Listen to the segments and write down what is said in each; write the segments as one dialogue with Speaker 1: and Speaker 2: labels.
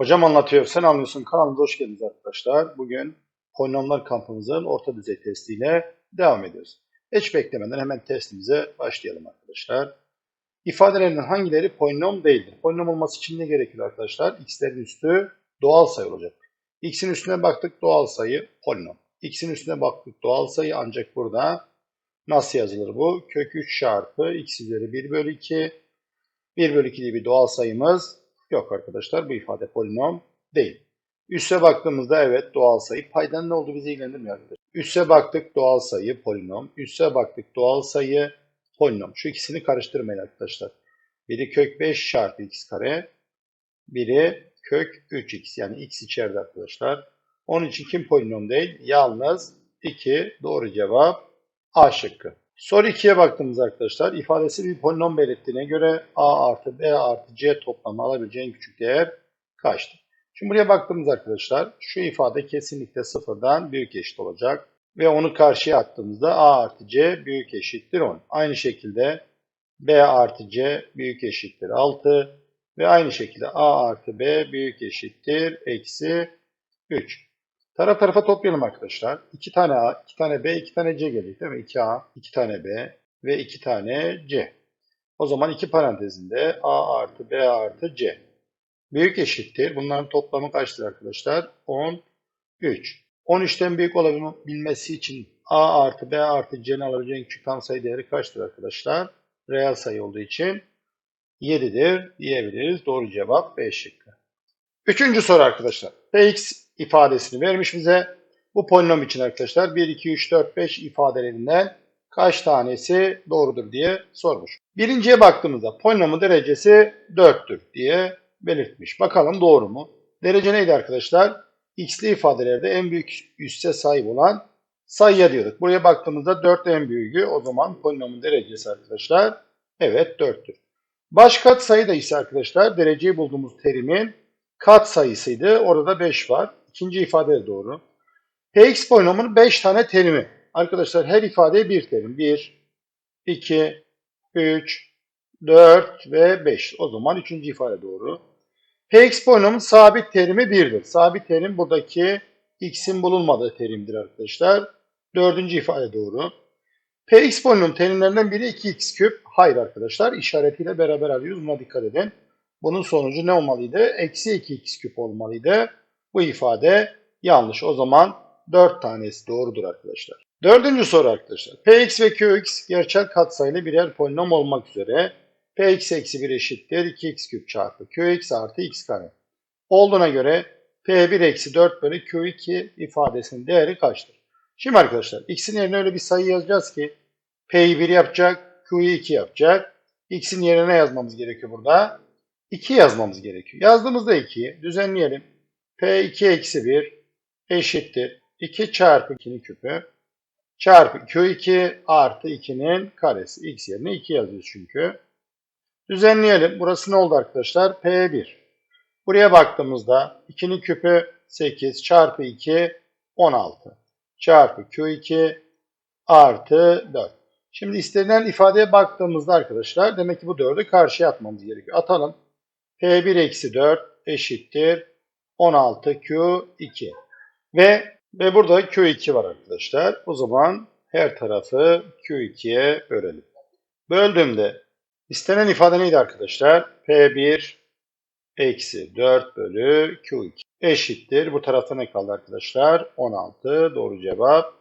Speaker 1: Hocam anlatıyor, sen anlıyorsun. Kanalımıza hoş geldiniz arkadaşlar. Bugün polinomlar kampımızın orta düzey testiyle devam ediyoruz. Hiç beklemeden hemen testimize başlayalım arkadaşlar. İfadelerinden hangileri polinom değildir? Polinom olması için ne gerekiyor arkadaşlar? X'lerin üstü doğal sayı olacak. X'in üstüne baktık doğal sayı polinom. X'in üstüne baktık doğal sayı ancak burada nasıl yazılır bu? Kök 3 çarpı x üzeri 1 bölü 2. 1 bölü 2 diye bir doğal sayımız Yok arkadaşlar bu ifade polinom değil. Üste baktığımızda evet doğal sayı. Paydanın ne olduğu bizi ilgilendirmiyor arkadaşlar. Üste baktık doğal sayı polinom. Üste baktık doğal sayı polinom. Şu ikisini karıştırmayın arkadaşlar. Biri kök 5 çarpı x kare. Biri kök 3x yani x içeride arkadaşlar. Onun için kim polinom değil? Yalnız 2 doğru cevap A şıkkı. Soru 2'ye baktığımız arkadaşlar ifadesi bir polinom belirttiğine göre a artı b artı c toplamı alabileceğin küçük değer kaçtır? Şimdi buraya baktığımız arkadaşlar şu ifade kesinlikle sıfırdan büyük eşit olacak. Ve onu karşıya attığımızda a artı c büyük eşittir 10. Aynı şekilde b artı c büyük eşittir 6. Ve aynı şekilde a artı b büyük eşittir eksi 3. Taraf tarafa toplayalım arkadaşlar. 2 tane A, 2 tane B, 2 tane C geliyor değil mi? 2A, 2 tane B ve 2 tane C. O zaman iki parantezinde A artı B artı C. Büyük eşittir. Bunların toplamı kaçtır arkadaşlar? 13. 13'ten büyük olabilmesi için A artı B artı C'nin alabileceğin küçük tam sayı değeri kaçtır arkadaşlar? Reel sayı olduğu için 7'dir diyebiliriz. Doğru cevap B şıkkı. Üçüncü soru arkadaşlar. Px ifadesini vermiş bize. Bu polinom için arkadaşlar 1, 2, 3, 4, 5 ifadelerinden kaç tanesi doğrudur diye sormuş. Birinciye baktığımızda polinomun derecesi 4'tür diye belirtmiş. Bakalım doğru mu? Derece neydi arkadaşlar? X'li ifadelerde en büyük üsse sahip olan sayıya diyorduk. Buraya baktığımızda 4 en büyüğü. O zaman polinomun derecesi arkadaşlar evet 4'tür. Baş kat sayı da ise arkadaşlar dereceyi bulduğumuz terimin kat sayısıydı. Orada da 5 var. İkinci ifade de doğru. Px polinomunun 5 tane terimi. Arkadaşlar her ifadeye bir terim. 1, 2, 3, 4 ve 5. O zaman üçüncü ifade doğru. Px polinomun sabit terimi 1'dir. Sabit terim buradaki x'in bulunmadığı terimdir arkadaşlar. Dördüncü ifade doğru. Px polinom terimlerinden biri 2x küp. Hayır arkadaşlar işaretiyle beraber alıyoruz. Buna dikkat edin. Bunun sonucu ne olmalıydı? Eksi 2x küp olmalıydı. Bu ifade yanlış. O zaman 4 tanesi doğrudur arkadaşlar. Dördüncü soru arkadaşlar. Px ve Qx gerçel katsayılı birer polinom olmak üzere Px eksi 1 eşittir 2x küp çarpı Qx artı x kare. Olduğuna göre P1 eksi 4 bölü Q2 ifadesinin değeri kaçtır? Şimdi arkadaşlar x'in yerine öyle bir sayı yazacağız ki P'yi 1 yapacak, Q'yu 2 yapacak. X'in yerine ne yazmamız gerekiyor burada? 2 yazmamız gerekiyor. Yazdığımızda 2'yi düzenleyelim. P2 eksi 1 eşittir. 2 çarpı 2'nin küpü çarpı Q2 artı 2'nin karesi. X yerine 2 yazıyoruz çünkü. Düzenleyelim. Burası ne oldu arkadaşlar? P1. Buraya baktığımızda 2'nin küpü 8 çarpı 2 16 çarpı Q2 artı 4. Şimdi istenilen ifadeye baktığımızda arkadaşlar demek ki bu 4'ü karşıya atmamız gerekiyor. Atalım. P1 eksi 4 eşittir 16Q2. Ve ve burada Q2 var arkadaşlar. O zaman her tarafı Q2'ye bölelim. Böldüğümde istenen ifade neydi arkadaşlar? P1 eksi 4 bölü Q2 eşittir. Bu tarafta ne kaldı arkadaşlar? 16. Doğru cevap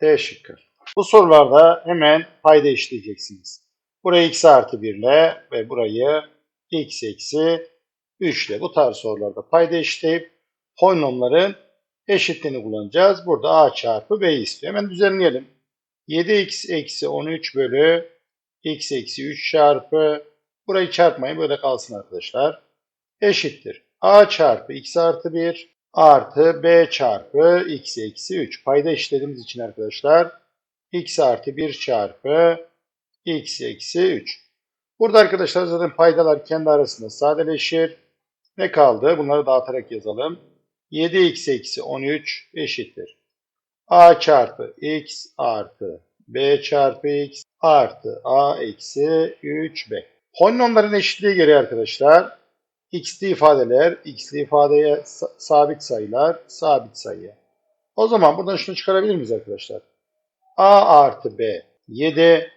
Speaker 1: D şıkkı. Bu sorularda hemen payda işleyeceksiniz. Burayı x artı 1 ile ve burayı x eksi 3 ile bu tarz sorularda payda işleyip polinomların eşitliğini kullanacağız. Burada a çarpı b istiyor. Hemen düzenleyelim. 7x eksi 13 bölü x eksi 3 çarpı burayı çarpmayın böyle kalsın arkadaşlar. Eşittir. a çarpı x artı 1 artı b çarpı x eksi 3. Payda işlediğimiz için arkadaşlar x artı 1 çarpı x eksi 3. Burada arkadaşlar zaten paydalar kendi arasında sadeleşir. Ne kaldı? Bunları dağıtarak yazalım. 7x eksi 13 eşittir. a çarpı x artı b çarpı x artı a eksi 3b. Polinomların eşitliği gereği arkadaşlar x'li ifadeler, x'li ifadeye sa- sabit sayılar, sabit sayıya. O zaman buradan şunu çıkarabilir miyiz arkadaşlar? a artı b 7,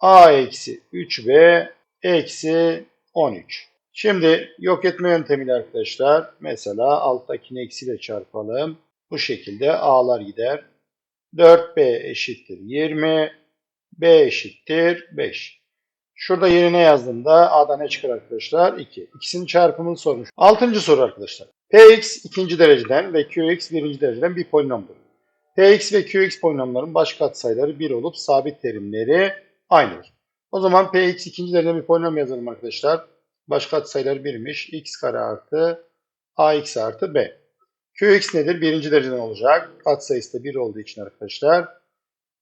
Speaker 1: a eksi 3b eksi 13. Şimdi yok etme yöntemiyle arkadaşlar mesela alttakini eksiyle çarpalım. Bu şekilde a'lar gider. 4b eşittir 20, b eşittir 5. Şurada yerine yazdığımda a'da ne çıkar arkadaşlar? 2. İkisinin çarpımını sormuş. Altıncı soru arkadaşlar. px ikinci dereceden ve qx birinci dereceden bir polinomdur. px ve qx polinomların baş katsayıları 1 olup sabit terimleri aynıdır. O zaman px ikinci dereceden bir polinom yazalım arkadaşlar. Baş katsayıları 1'miş. x kare artı ax artı b. qx nedir? Birinci dereceden olacak. Katsayısı da 1 olduğu için arkadaşlar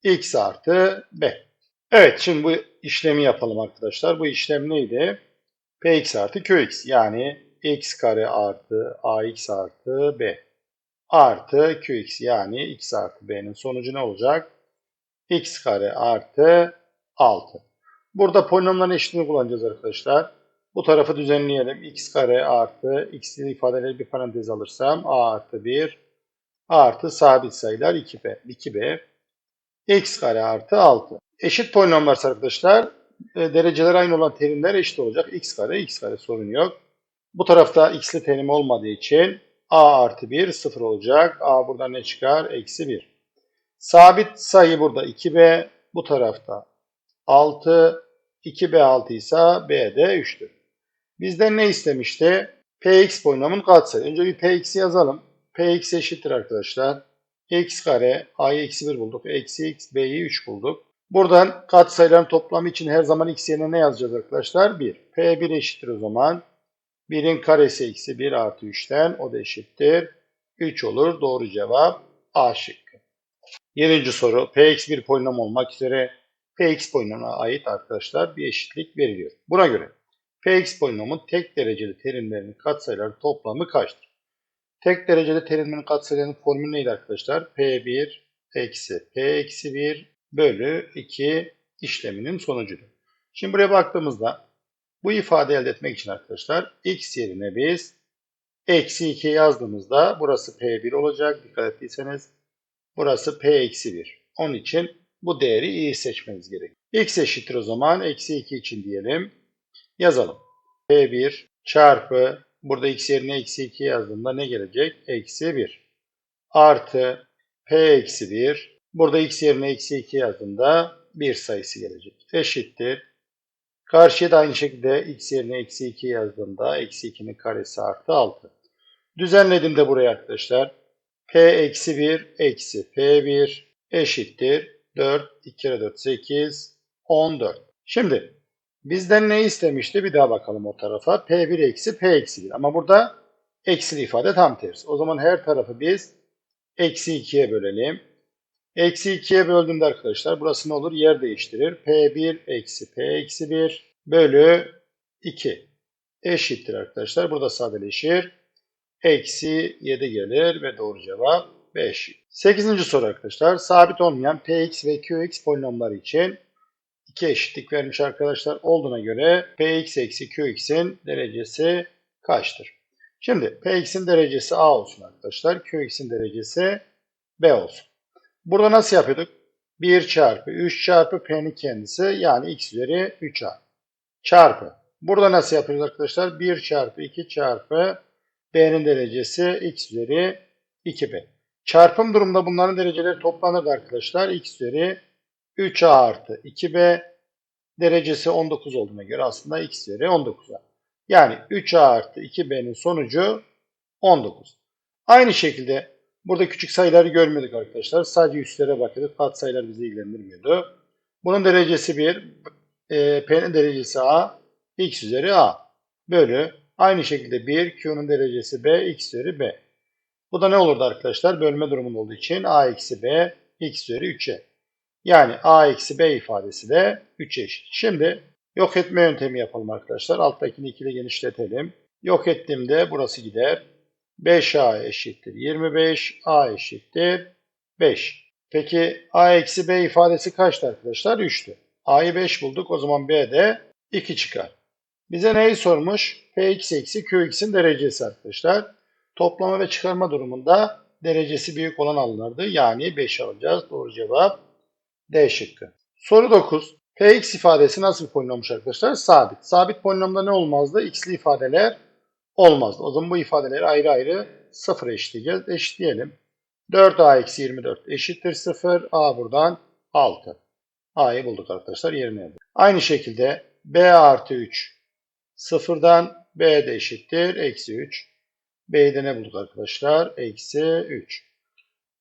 Speaker 1: x artı b. Evet şimdi bu işlemi yapalım arkadaşlar. Bu işlem neydi? px artı qx yani x kare artı ax artı b artı qx yani x artı b'nin sonucu ne olacak? x kare artı 6. Burada polinomların eşitliğini kullanacağız arkadaşlar. Bu tarafı düzenleyelim. x kare artı x'li ifadeleri bir parantez alırsam a artı 1 artı sabit sayılar 2b. 2b x kare artı 6. Eşit polinomlar arkadaşlar. E, dereceler aynı olan terimler eşit olacak. x kare, x kare sorun yok. Bu tarafta x'li terim olmadığı için a artı 1 sıfır olacak. a burada ne çıkar? Eksi 1. Sabit sayı burada 2b. Bu tarafta 6. 2b 6 ise b de 3'tür. Bizden ne istemişti? px polinomun katsayı. Önce bir px'i yazalım. px eşittir arkadaşlar. x kare a'yı eksi 1 bulduk. Eksi x b'yi 3 bulduk. Buradan katsayıların toplamı için her zaman x yerine ne yazacağız arkadaşlar? 1. P1 eşittir o zaman. 1'in karesi eksi 1 artı 3'ten o da eşittir. 3 olur. Doğru cevap A şıkkı. Yedinci soru. Px bir polinom olmak üzere Px polinomuna ait arkadaşlar bir eşitlik veriliyor. Buna göre Px polinomun tek dereceli terimlerinin katsayıları toplamı kaçtır? Tek dereceli terimlerin katsayılarının formülü neydi arkadaşlar? P1 eksi P eksi 1 bölü 2 işleminin sonucudur. Şimdi buraya baktığımızda bu ifade elde etmek için arkadaşlar x yerine biz eksi 2 yazdığımızda burası P1 olacak. Dikkat ettiyseniz burası P eksi 1. Onun için bu değeri iyi seçmeniz gerekiyor. x eşittir o zaman eksi 2 için diyelim. Yazalım. P1 çarpı burada x yerine eksi 2 yazdığımda ne gelecek? Eksi 1 artı P eksi 1 burada x yerine eksi 2 yazdığımda 1 sayısı gelecek. Eşittir. Karşıya da aynı şekilde x yerine eksi 2 yazdığımda eksi 2'nin karesi artı 6. Düzenlediğimde buraya arkadaşlar p eksi 1 eksi p1 eşittir 4. 2 kere 4 8 14. Şimdi bizden ne istemişti? Bir daha bakalım o tarafa. p1 eksi p eksi 1. Ama burada eksili ifade tam tersi. O zaman her tarafı biz eksi 2'ye bölelim. Eksi 2'ye böldüğümde arkadaşlar burası ne olur? Yer değiştirir. P1 eksi P eksi 1 bölü 2 eşittir arkadaşlar. Burada sadeleşir. Eksi 7 gelir ve doğru cevap 5. 8. soru arkadaşlar. Sabit olmayan Px ve Qx polinomları için iki eşitlik vermiş arkadaşlar. Olduğuna göre Px eksi Qx'in derecesi kaçtır? Şimdi Px'in derecesi A olsun arkadaşlar. Qx'in derecesi B olsun. Burada nasıl yapıyorduk? 1 çarpı 3 çarpı p'nin kendisi yani x üzeri 3a çarpı. Burada nasıl yapıyoruz arkadaşlar? 1 çarpı 2 çarpı b'nin derecesi x üzeri 2b. Çarpım durumunda bunların dereceleri toplanır arkadaşlar. x üzeri 3a artı 2b derecesi 19 olduğuna göre aslında x üzeri 19a. Yani 3a artı 2b'nin sonucu 19. Aynı şekilde Burada küçük sayıları görmüyorduk arkadaşlar. Sadece üstlere bakıyorduk. Kat sayılar bizi ilgilendirmiyordu. Bunun derecesi 1. E, P'nin derecesi A. X üzeri A. Bölü. Aynı şekilde 1. Q'nun derecesi B. X üzeri B. Bu da ne olurdu arkadaşlar? Bölme durumunda olduğu için A eksi B. X üzeri 3'e. Yani A eksi B ifadesi de 3'e eşit. Şimdi yok etme yöntemi yapalım arkadaşlar. Alttakini 2 ile genişletelim. Yok ettiğimde burası gider. 5a eşittir 25, a eşittir 5. Peki a eksi b ifadesi kaçtı arkadaşlar? 3'tü. a'yı 5 bulduk o zaman b de 2 çıkar. Bize neyi sormuş? Px eksi Qx'in derecesi arkadaşlar. Toplama ve çıkarma durumunda derecesi büyük olan alınırdı. Yani 5 alacağız. Doğru cevap D şıkkı. Soru 9. Px ifadesi nasıl bir polinommuş arkadaşlar? Sabit. Sabit polinomda ne olmazdı? X'li ifadeler olmazdı. O zaman bu ifadeleri ayrı ayrı 0 eşitleyeceğiz. Eşitleyelim. 4a eksi 24 eşittir 0. A buradan 6. A'yı bulduk arkadaşlar. Yerine yazdık. Aynı şekilde B artı 3 sıfırdan B de eşittir. Eksi 3. B'yi ne bulduk arkadaşlar? Eksi 3.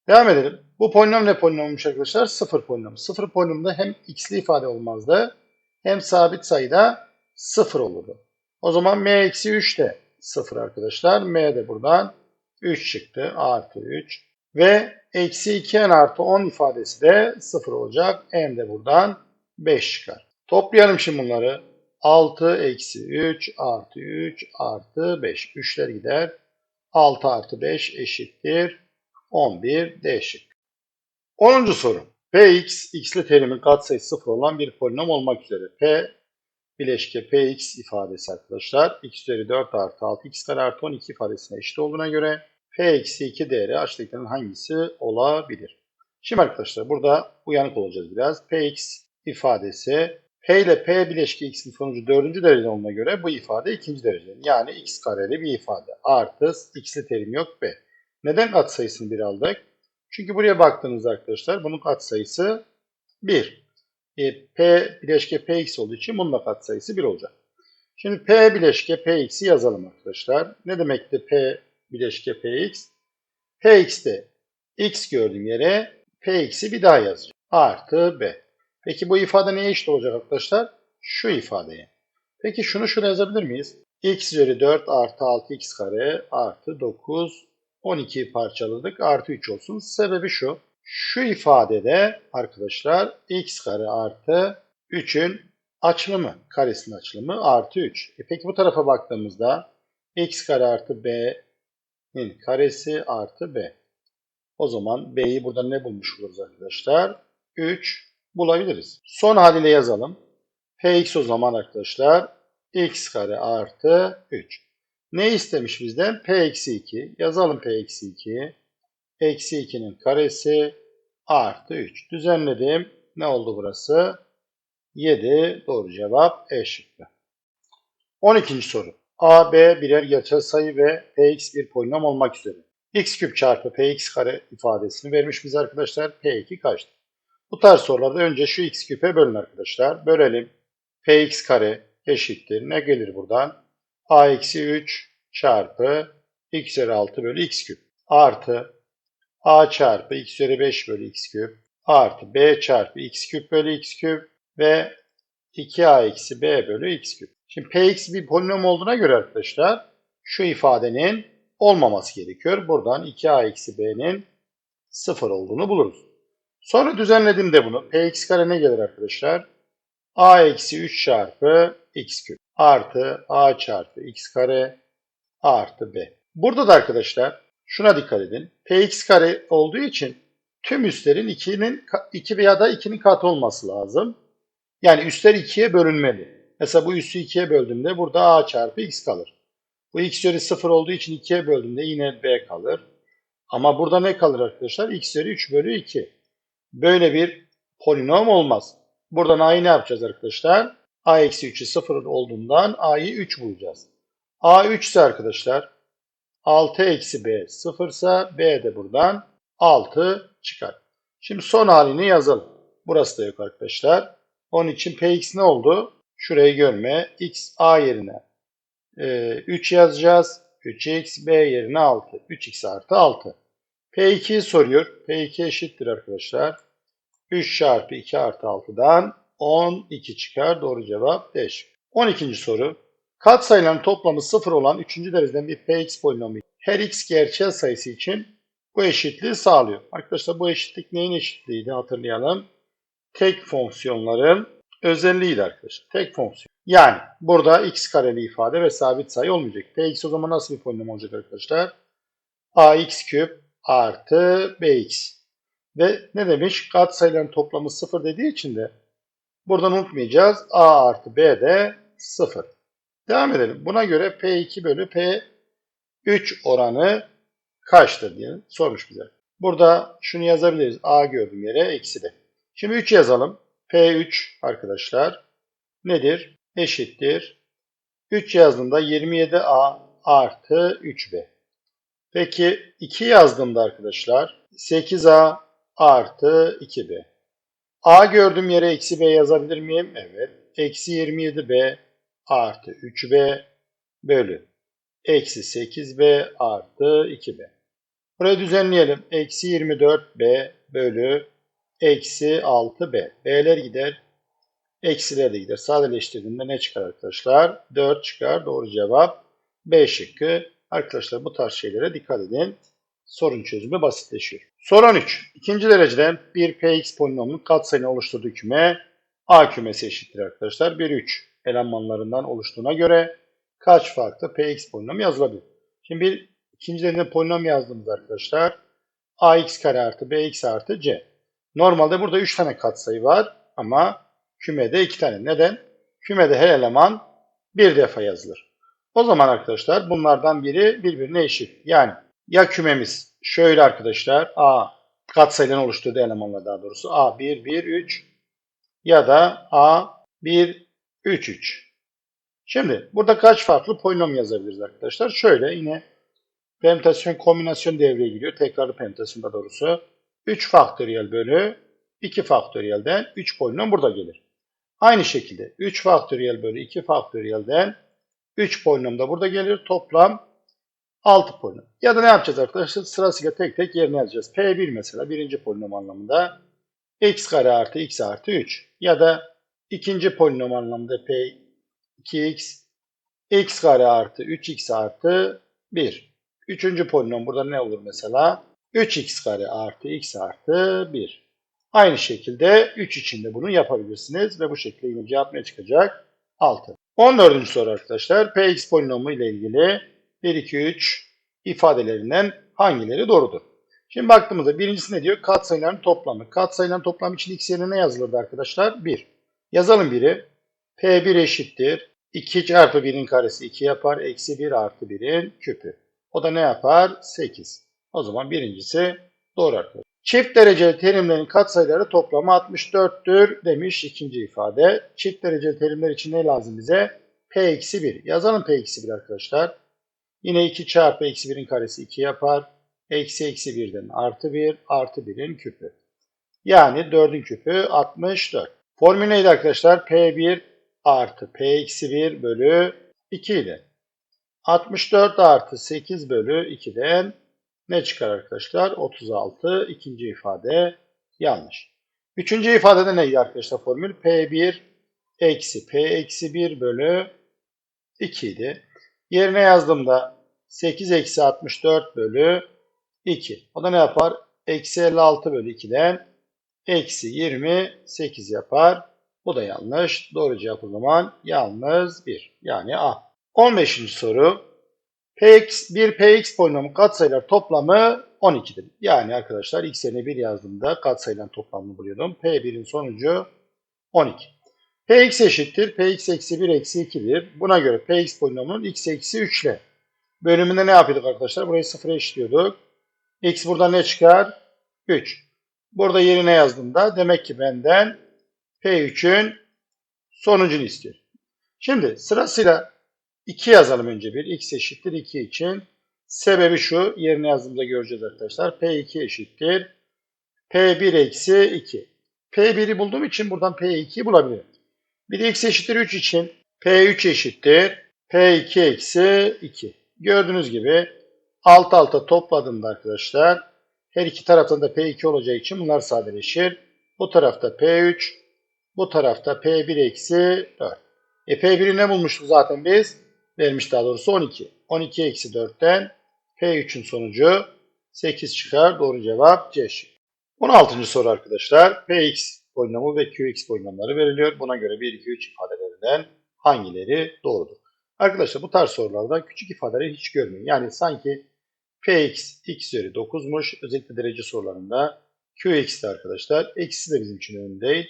Speaker 1: Devam edelim. Bu polinom ne polinommuş arkadaşlar? Sıfır polinom. Sıfır polinomda hem x'li ifade olmazdı hem sabit sayıda sıfır olurdu. O zaman m eksi 3 de sıfır arkadaşlar. m de buradan 3 çıktı. Artı 3. Ve eksi 2n artı 10 ifadesi de 0 olacak. n de buradan 5 çıkar. Toplayalım şimdi bunları. 6 eksi 3 artı 3 artı 5. 3'ler gider. 6 artı 5 eşittir 11 D şık. 10. soru. Px, x'li terimin katsayısı 0 olan bir polinom olmak üzere. P bileşke Px ifadesi arkadaşlar. x üzeri 4 artı 6 x kare artı 12 ifadesine eşit olduğuna göre P eksi 2 değeri aşağıdakilerin hangisi olabilir? Şimdi arkadaşlar burada uyanık olacağız biraz. Px ifadesi P ile P bileşke x'in sonucu dördüncü derece olduğuna göre bu ifade ikinci derece. Yani x kareli bir ifade. Artı x'li terim yok B. Neden katsayısını 1 aldık? Çünkü buraya baktığınızda arkadaşlar bunun katsayısı 1. E, P bileşke Px olduğu için bunun da katsayısı 1 olacak. Şimdi P bileşke Px'i yazalım arkadaşlar. Ne demekti P bileşke Px? Px'te x gördüğüm yere Px'i bir daha yazacağım. Artı B. Peki bu ifade neye eşit olacak arkadaşlar? Şu ifadeye. Peki şunu şuraya yazabilir miyiz? x üzeri 4 artı 6x kare artı 9 12'yi parçaladık. Artı 3 olsun. Sebebi şu. Şu ifadede arkadaşlar x kare artı 3'ün açılımı, karesinin açılımı artı 3. E peki bu tarafa baktığımızda x kare artı b'nin karesi artı b. O zaman b'yi burada ne bulmuş oluruz arkadaşlar? 3 bulabiliriz. Son haliyle yazalım. px o zaman arkadaşlar x kare artı 3. Ne istemiş bizden? P eksi 2. Yazalım P eksi 2. Eksi 2'nin karesi artı 3. Düzenledim. Ne oldu burası? 7. Doğru cevap E şıkkı. 12. soru. A, B birer gerçel sayı ve Px bir polinom olmak üzere. x küp çarpı Px kare ifadesini vermiş bize arkadaşlar. P2 kaçtır? Bu tarz sorularda önce şu x küpe bölün arkadaşlar. Bölelim. Px kare eşittir. Ne gelir buradan? A eksi 3 çarpı x üzeri 6 bölü x küp artı a çarpı x üzeri 5 bölü x küp artı b çarpı x küp bölü x küp ve 2a eksi b bölü x küp. Şimdi px bir polinom olduğuna göre arkadaşlar şu ifadenin olmaması gerekiyor. Buradan 2a eksi b'nin 0 olduğunu buluruz. Sonra düzenledim de bunu. px kare ne gelir arkadaşlar? a eksi 3 çarpı x küp artı a çarpı x kare artı b. Burada da arkadaşlar şuna dikkat edin. px kare olduğu için tüm üstlerin 2'nin 2 veya da 2'nin katı olması lazım. Yani üstler 2'ye bölünmeli. Mesela bu üssü 2'ye böldüğümde burada a çarpı x kalır. Bu x üzeri 0 olduğu için 2'ye böldüğümde yine b kalır. Ama burada ne kalır arkadaşlar? x üzeri 3 bölü 2. Böyle bir polinom olmaz. Buradan a'yı ne yapacağız arkadaşlar? A eksi 3'ü 0 olduğundan a'yı 3 bulacağız. a 3 ise arkadaşlar 6 eksi b 0 ise b de buradan 6 çıkar. Şimdi son halini yazalım. Burası da yok arkadaşlar. Onun için px ne oldu? Şurayı görme. x a yerine e, 3 yazacağız. 3x b yerine 6. 3x artı 6. P2'yi soruyor. P2 eşittir arkadaşlar. 3 çarpı 2 artı 6'dan 12 çıkar. Doğru cevap D şıkkı. 12. soru. Katsayıların toplamı 0 olan 3. dereceden bir px polinomu her x gerçel sayısı için bu eşitliği sağlıyor. Arkadaşlar bu eşitlik neyin eşitliğiydi hatırlayalım. Tek fonksiyonların özelliğiydi arkadaşlar. Tek fonksiyon. Yani burada x kareli ifade ve sabit sayı olmayacak. px o zaman nasıl bir polinom olacak arkadaşlar? ax küp artı bx. Ve ne demiş? Katsayıların toplamı 0 dediği için de buradan unutmayacağız. a artı b de 0. Devam edelim. Buna göre P2 bölü P3 oranı kaçtır diye sormuş bize. Burada şunu yazabiliriz. A gördüğüm yere eksi de. Şimdi 3 yazalım. P3 arkadaşlar nedir? Eşittir. 3 yazdığımda 27A artı 3B. Peki 2 yazdığımda arkadaşlar 8A artı 2B. A gördüğüm yere eksi B yazabilir miyim? Evet. Eksi 27B artı 3B bölü eksi 8B artı 2B. Burayı düzenleyelim. Eksi 24B bölü eksi 6B. B'ler gider. Eksiler de gider. Sadeleştirdiğinde ne çıkar arkadaşlar? 4 çıkar. Doğru cevap B şıkkı. Arkadaşlar bu tarz şeylere dikkat edin. Sorun çözümü basitleşiyor. Soru 13. İkinci dereceden bir px polinomunun katsayını oluşturduğu küme A kümesi eşittir arkadaşlar. 1, 3 elemanlarından oluştuğuna göre kaç farklı px polinomu yazılabilir? Şimdi bir ikinci dereceden polinom yazdığımız arkadaşlar ax kare artı bx artı c. Normalde burada 3 tane katsayı var ama kümede 2 tane. Neden? Kümede her eleman bir defa yazılır. O zaman arkadaşlar bunlardan biri birbirine eşit. Yani ya kümemiz şöyle arkadaşlar A katsayıdan oluşturduğu elemanlar daha doğrusu A 1 1 3 ya da A 1 3 3. Şimdi burada kaç farklı polinom yazabiliriz arkadaşlar? Şöyle yine permütasyon kombinasyon devreye giriyor. Tekrarlı permütasyon da doğrusu. 3 faktöriyel bölü 2 faktöriyelden 3 polinom burada gelir. Aynı şekilde 3 faktöriyel bölü 2 faktöriyelden 3 polinom da burada gelir. Toplam 6 polinom. Ya da ne yapacağız arkadaşlar? Sırasıyla tek tek yerine yazacağız. P1 mesela birinci polinom anlamında x kare artı x artı 3. Ya da ikinci polinom anlamında P 2x x kare artı 3x artı 1. Üçüncü polinom burada ne olur mesela? 3x kare artı x artı 1. Aynı şekilde 3 için de bunu yapabilirsiniz ve bu şekilde yine cevap ne çıkacak? 6. 14. soru arkadaşlar. Px polinomu ile ilgili 1, 2, 3 ifadelerinden hangileri doğrudur? Şimdi baktığımızda birincisi ne diyor? Katsayıların toplamı. Katsayıların toplamı için x yerine ne yazılırdı arkadaşlar? 1. Yazalım biri. P1 eşittir. 2 çarpı 1'in karesi 2 yapar. Eksi 1 artı 1'in küpü. O da ne yapar? 8. O zaman birincisi doğru arkadaşlar. Çift dereceli terimlerin katsayıları toplamı 64'tür demiş ikinci ifade. Çift dereceli terimler için ne lazım bize? P-1. Yazalım P-1 arkadaşlar. Yine 2 çarpı eksi 1'in karesi 2 yapar. Eksi eksi 1'den artı 1 artı 1'in küpü. Yani 4'ün küpü 64. Formül neydi arkadaşlar? P1 artı P-1 bölü 2 ile. 64 artı 8 bölü 2'den ne çıkar arkadaşlar? 36. İkinci ifade yanlış. Üçüncü ifadede neydi arkadaşlar formül? P1 eksi P eksi 1 bölü 2 idi. Yerine yazdığımda 8 eksi 64 bölü 2. O da ne yapar? Eksi 56 bölü 2'den eksi 28 yapar. Bu da yanlış. Doğru cevap o zaman yalnız 1. Yani A. 15. soru. Px, bir Px polinomu katsayılar toplamı 12'dir. Yani arkadaşlar x yerine 1 yazdığımda katsayılan toplamını buluyordum. P1'in sonucu 12. Px eşittir. Px eksi 1 eksi 2'dir. Buna göre Px polinomunun x eksi 3 ile bölümünde ne yapıyorduk arkadaşlar? Burayı sıfıra eşitliyorduk. x burada ne çıkar? 3. Burada yerine yazdığımda demek ki benden P3'ün sonucunu istiyor. Şimdi sırasıyla 2 yazalım önce bir. x eşittir 2 için. Sebebi şu. Yerine yazdığımızda göreceğiz arkadaşlar. P2 eşittir. P1 eksi 2. P1'i bulduğum için buradan P2'yi bulabilirim. Bir de x eşittir 3 için P3 eşittir. P2 eksi 2. Gördüğünüz gibi alt alta topladığımda arkadaşlar her iki taraftan da P2 olacağı için bunlar sadeleşir. Bu tarafta P3, bu tarafta P1 eksi 4. E P1'i ne bulmuştuk zaten biz? vermiş daha doğrusu 12. 12 eksi 4'ten P3'ün sonucu 8 çıkar. Doğru cevap C şıkkı. 16. soru arkadaşlar. Px polinomu ve Qx polinomları veriliyor. Buna göre 1, 2, 3 ifadelerinden hangileri doğrudur? Arkadaşlar bu tarz sorularda küçük ifadeleri hiç görmeyin. Yani sanki Px x üzeri 9'muş. Özellikle derece sorularında Qx de arkadaşlar. Eksi de bizim için önemli değil.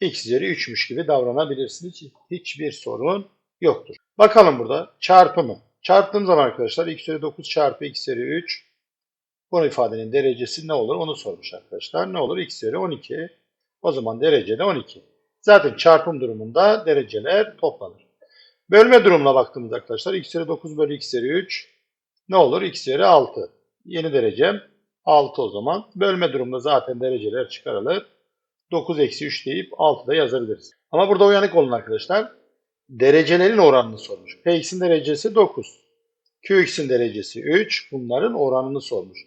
Speaker 1: X üzeri 3'müş gibi davranabilirsiniz. Hiçbir sorun Yoktur. Bakalım burada çarpımı. Çarptığım zaman arkadaşlar x üzeri 9 çarpı x üzeri 3 bu ifadenin derecesi ne olur onu sormuş arkadaşlar. Ne olur? x üzeri 12. O zaman derece de 12. Zaten çarpım durumunda dereceler toplanır. Bölme durumuna baktığımızda arkadaşlar x üzeri 9 bölü x üzeri 3 ne olur? x üzeri 6. Yeni derecem 6 o zaman. Bölme durumunda zaten dereceler çıkarılır. 9 eksi 3 deyip 6'da yazabiliriz. Ama burada uyanık olun arkadaşlar. Derecelerin oranını sormuş. Px'in derecesi 9. Qx'in derecesi 3. Bunların oranını sormuş.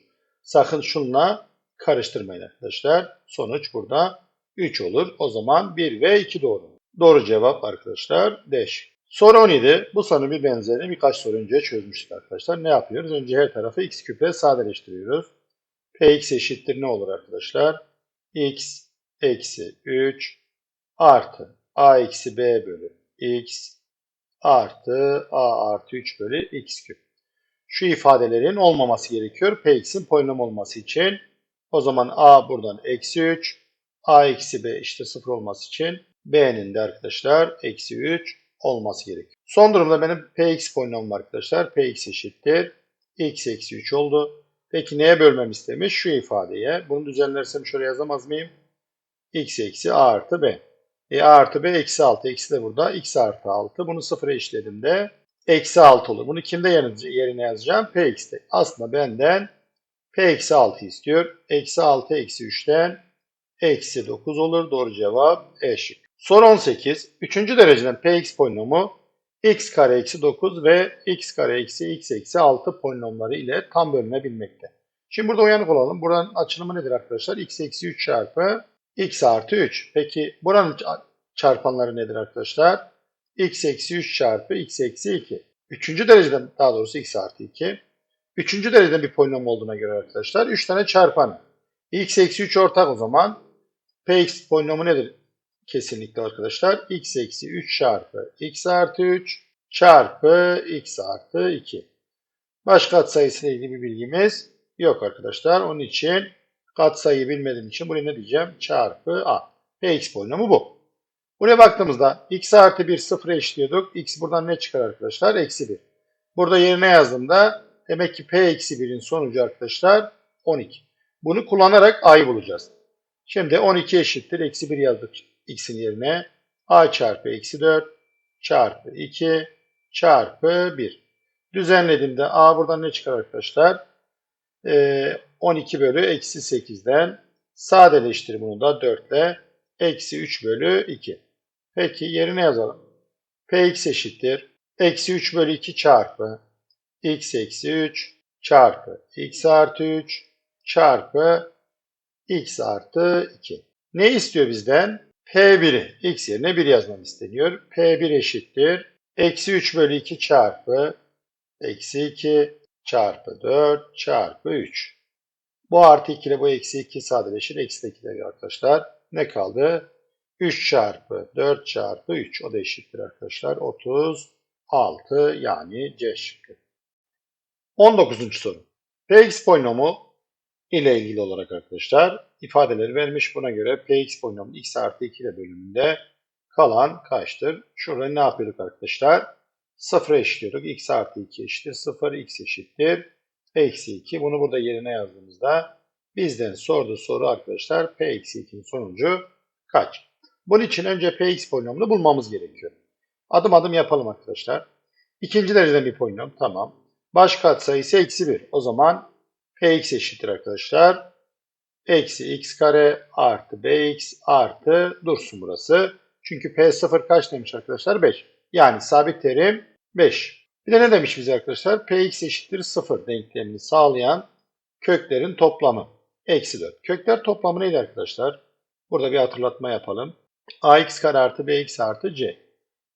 Speaker 1: Sakın şunla karıştırmayın arkadaşlar. Sonuç burada 3 olur. O zaman 1 ve 2 doğru. Doğru cevap arkadaşlar D şıkkı. Soru 17. Bu sorunun bir benzerini birkaç soru önce çözmüştük arkadaşlar. Ne yapıyoruz? Önce her tarafı x küpe sadeleştiriyoruz. Px eşittir ne olur arkadaşlar? x eksi 3 artı a eksi b bölü x artı a artı 3 bölü x küp. Şu ifadelerin olmaması gerekiyor. Px'in polinom olması için. O zaman a buradan eksi 3. a eksi b işte 0 olması için b'nin de arkadaşlar eksi 3 olması gerekiyor. Son durumda benim px polinomum arkadaşlar. px eşittir. x eksi 3 oldu. Peki neye bölmem istemiş? Şu ifadeye. Bunu düzenlersem şöyle yazamaz mıyım? x eksi a artı b. E a artı b eksi 6. Eksi de burada. x artı 6. Bunu sıfıra eşitledim eksi 6 olur. Bunu kimde yerine yazacağım? px'te. Aslında benden p eksi 6 istiyor. Eksi 6 eksi 3'ten eksi 9 olur. Doğru cevap E şık. Soru 18. Üçüncü dereceden px polinomu x kare eksi 9 ve x kare eksi x eksi 6 polinomları ile tam bölünebilmekte. Şimdi burada uyanık olalım. Buranın açılımı nedir arkadaşlar? x eksi 3 çarpı x artı 3. Peki buranın çarpanları nedir arkadaşlar? x eksi 3 çarpı x eksi 2. Üçüncü dereceden daha doğrusu x artı 2. Üçüncü dereceden bir polinom olduğuna göre arkadaşlar 3 tane çarpanı. x eksi 3 ortak o zaman. px polinomu nedir? Kesinlikle arkadaşlar. x eksi 3 çarpı x artı 3 çarpı x artı 2. Baş katsayısıyla ilgili bir bilgimiz yok arkadaşlar. Onun için katsayıyı bilmediğim için buraya ne diyeceğim? Çarpı a. px polinomu bu. Buraya baktığımızda x artı 1 sıfıra eşitliyorduk. x buradan ne çıkar arkadaşlar? Eksi 1. Burada yerine yazdığımda demek ki p eksi 1'in sonucu arkadaşlar 12. Bunu kullanarak a'yı bulacağız. Şimdi 12 eşittir. Eksi 1 yazdık x'in yerine. a çarpı eksi 4 çarpı 2 çarpı 1. Düzenlediğimde a buradan ne çıkar arkadaşlar? Ee, 12 bölü eksi 8'den sadeleştir bunu da 4 ile eksi 3 bölü 2. Peki yerine yazalım. Px eşittir. Eksi 3 bölü 2 çarpı x eksi 3 çarpı x artı 3 çarpı x artı 2. Ne istiyor bizden? P1'i x yerine 1 yazmam isteniyor. P1 eşittir. Eksi 3 bölü 2 çarpı eksi 2 çarpı 4 çarpı 3. Bu artı 2 ile bu eksi 2 sadeleşir. Eksi 2 de arkadaşlar. Ne kaldı? 3 çarpı 4 çarpı 3. O da eşittir arkadaşlar. 36 yani C şıkkı. 19. soru. Px polinomu ile ilgili olarak arkadaşlar ifadeleri vermiş. Buna göre Px polinomu x artı 2 ile bölümünde kalan kaçtır? Şurada ne yapıyorduk arkadaşlar? 0 eşitliyorduk. x artı 2 eşittir 0, x eşittir. Eksi 2. Bunu burada yerine yazdığımızda bizden sorduğu soru arkadaşlar P eksi 2'nin sonucu kaç? Bunun için önce Px polinomunu bulmamız gerekiyor. Adım adım yapalım arkadaşlar. İkinci dereceden bir polinom. Tamam. Baş katsayısı eksi 1. O zaman Px eşittir arkadaşlar. Eksi x kare artı bx artı dursun burası. Çünkü P0 kaç demiş arkadaşlar? 5. Yani sabit terim 5. Bir de ne demiş bize arkadaşlar? Px eşittir 0 denklemini sağlayan köklerin toplamı. Eksi 4. Kökler toplamı neydi arkadaşlar? Burada bir hatırlatma yapalım ax kare artı bx artı c.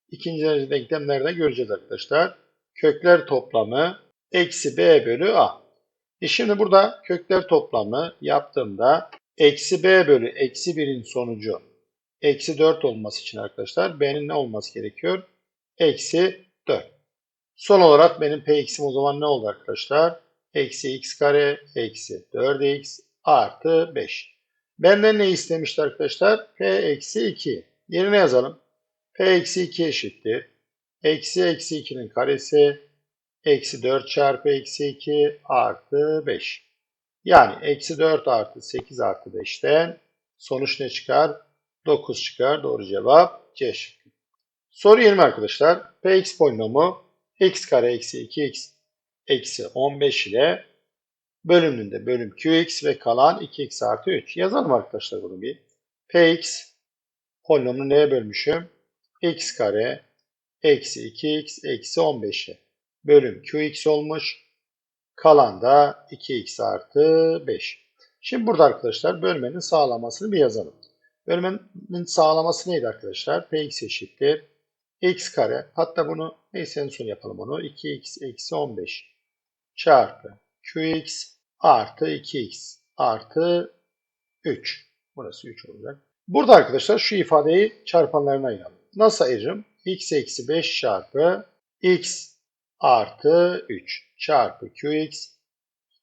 Speaker 1: İkinci derece denklemlerde göreceğiz arkadaşlar. Kökler toplamı eksi b bölü a. E şimdi burada kökler toplamı yaptığımda eksi b bölü eksi 1'in sonucu eksi 4 olması için arkadaşlar b'nin ne olması gerekiyor? Eksi 4. Son olarak benim px'im o zaman ne oldu arkadaşlar? Eksi x kare eksi 4x artı 5. Benden ne istemişti arkadaşlar? P eksi 2. Yerine yazalım. P eksi 2 eşittir. eksi eksi 2'nin karesi eksi 4 çarpı eksi 2 artı 5. Yani eksi 4 artı 8 artı 5'ten sonuç ne çıkar? 9 çıkar. Doğru cevap C şıkkı. Soru 20 arkadaşlar. Px polinomu x kare eksi 2x eksi 15 ile bölümünde bölüm qx ve kalan 2x artı 3. Yazalım arkadaşlar bunu bir. Px polinomunu neye bölmüşüm? x kare eksi 2x eksi 15'e bölüm qx olmuş. Kalan da 2x artı 5. Şimdi burada arkadaşlar bölmenin sağlamasını bir yazalım. Bölmenin sağlaması neydi arkadaşlar? Px eşittir. x kare hatta bunu neyse en son yapalım onu. 2x eksi 15 çarpı qx artı 2x artı 3. Burası 3 olacak. Burada arkadaşlar şu ifadeyi çarpanlarına ayıralım. Nasıl ayırırım? x eksi 5 çarpı x artı 3 çarpı qx.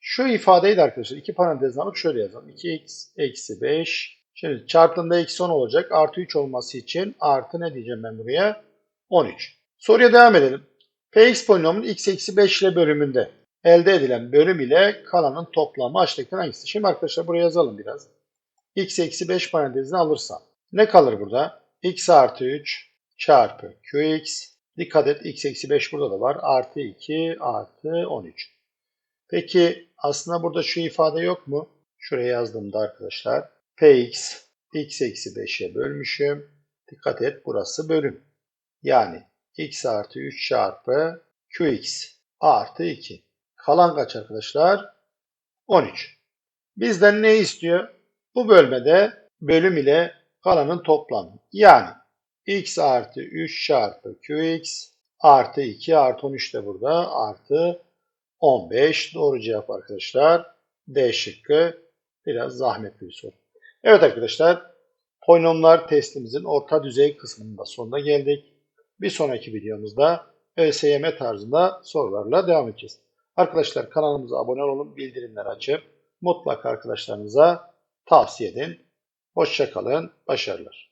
Speaker 1: Şu ifadeyi de arkadaşlar iki parantezden alıp şöyle yazalım. 2x eksi 5. Şimdi çarptığında eksi 10 olacak. Artı 3 olması için artı ne diyeceğim ben buraya? 13. Soruya devam edelim. Px polinomunun x eksi 5 ile bölümünde elde edilen bölüm ile kalanın toplamı aşağıdakilerin hangisi? Şimdi arkadaşlar buraya yazalım biraz. x eksi 5 parantezini alırsam ne kalır burada? x artı 3 çarpı qx. Dikkat et x eksi 5 burada da var. Artı 2 artı 13. Peki aslında burada şu ifade yok mu? Şuraya yazdığımda arkadaşlar px x eksi 5'e bölmüşüm. Dikkat et burası bölüm. Yani x artı 3 çarpı qx artı 2. Kalan kaç arkadaşlar? 13. Bizden ne istiyor? Bu bölmede bölüm ile kalanın toplamı. Yani x artı 3 çarpı qx artı 2 artı 13 de burada artı 15. Doğru cevap arkadaşlar. D şıkkı biraz zahmetli bir soru. Evet arkadaşlar polinomlar testimizin orta düzey kısmının da sonuna geldik. Bir sonraki videomuzda ÖSYM tarzında sorularla devam edeceğiz. Arkadaşlar kanalımıza abone olun, bildirimleri açıp mutlaka arkadaşlarınıza tavsiye edin. Hoşçakalın, başarılar.